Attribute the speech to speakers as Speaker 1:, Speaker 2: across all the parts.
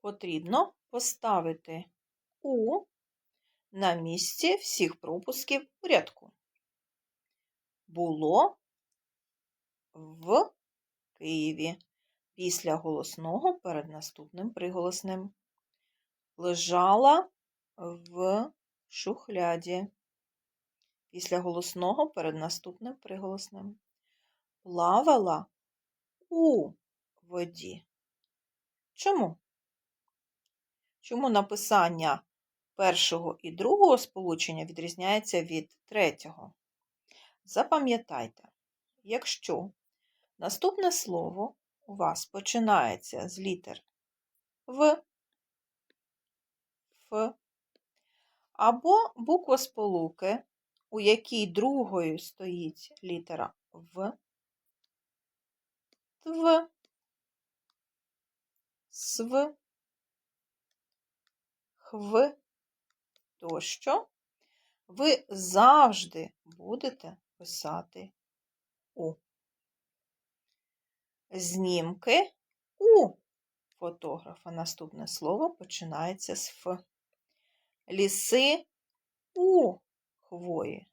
Speaker 1: потрібно поставити У на місці всіх пропусків у рядку. Було в Києві після голосного перед наступним приголосним. Лежала в шухляді після голосного перед наступним приголосним. Плавала у воді. Чому? Чому написання першого і другого сполучення відрізняється від третього? Запам'ятайте, якщо наступне слово у вас починається з літер В, Ф, або буква сполуки, у якій другою стоїть літера В, Тв, Св, Хв тощо, ви завжди будете писати У. Знімки у фотографа. Наступне слово починається з Ф. Ліси у хвої,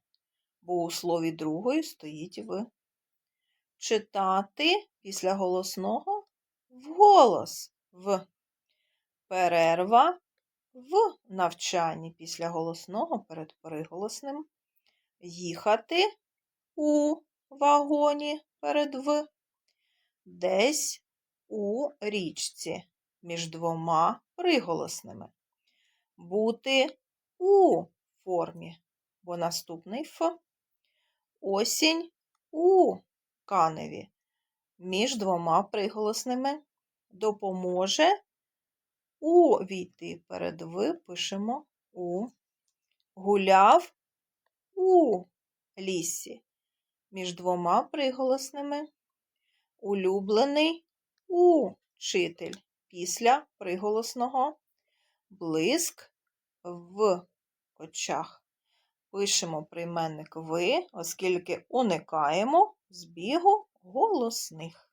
Speaker 1: бо у слові другої стоїть В. Читати після голосного вголос В. Перерва в навчанні після голосного перед приголосним. Їхати у вагоні перед В. Десь у річці між двома приголосними. Бути у формі, бо наступний Ф. Осінь у каневі між двома приголосними допоможе увійти перед В пишемо у. Гуляв у лісі між двома приголосними. Улюблений учитель після приголосного. Блиск в очах. Пишемо прийменник ви, оскільки уникаємо збігу голосних.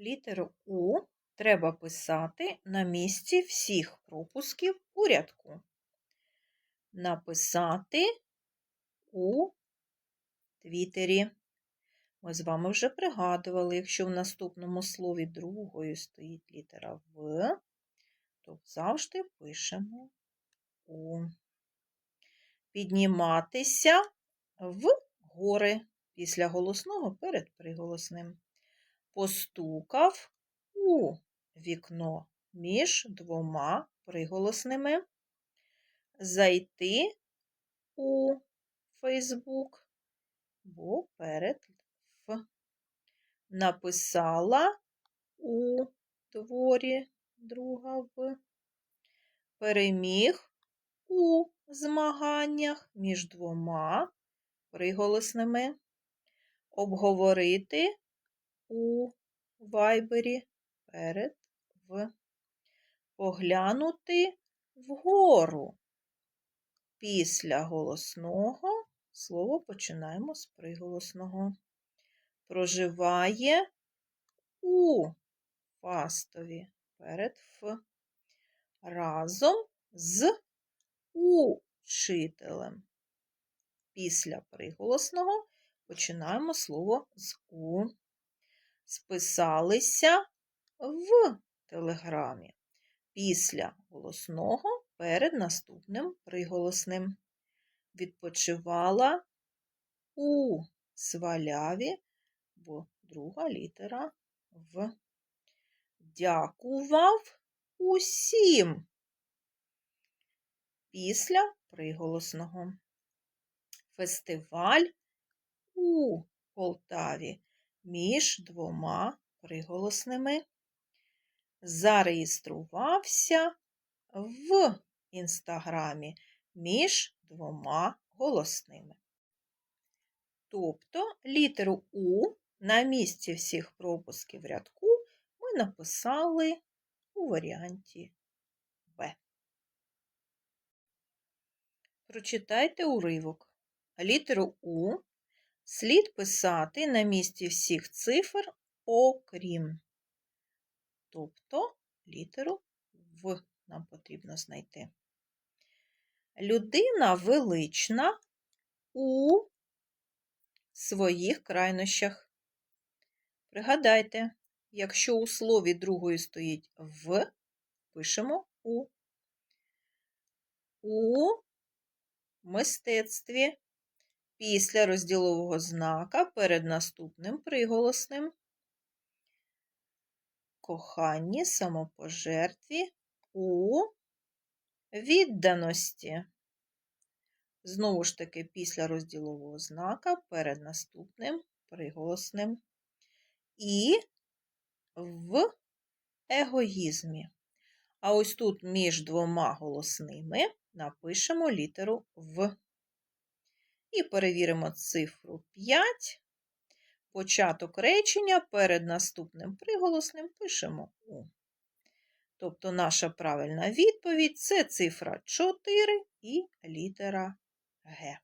Speaker 1: Літеру У треба писати на місці всіх пропусків у рядку. Написати у твітері. Ми з вами вже пригадували, якщо в наступному слові другою стоїть літера В, то завжди пишемо У. Підніматися в гори після голосного перед приголосним. Постукав у вікно між двома приголосними. Зайти у Фейсбук, бо перед Ф. Написала у творі друга В. Переміг у змаганнях між двома приголосними. Обговорити у вайбері перед В. Поглянути вгору. Після голосного слово починаємо з приголосного. Проживає у фастові перед Ф. Разом з учителем. Після приголосного починаємо слово з У. Списалися в телеграмі після голосного перед наступним приголосним. Відпочивала у сваляві, бо друга літера В. Дякував усім після приголосного. Фестиваль у Полтаві між двома приголосними. Зареєструвався в інстаграмі між двома голосними. Тобто літеру У на місці всіх пропусків рядку ми написали у варіанті В. Прочитайте уривок. Літеру У слід писати на місці всіх цифр окрім тобто літеру В нам потрібно знайти. Людина велична у своїх крайнощах. Пригадайте, якщо у слові другої стоїть В, пишемо У. У мистецтві після розділового знака перед наступним приголосним коханні, самопожертві у відданості. Знову ж таки, після розділового знака перед наступним приголосним і в егоїзмі. А ось тут між двома голосними напишемо літеру В. І перевіримо цифру 5. Початок речення перед наступним приголосним пишемо У. Тобто наша правильна відповідь це цифра 4 і літера Г.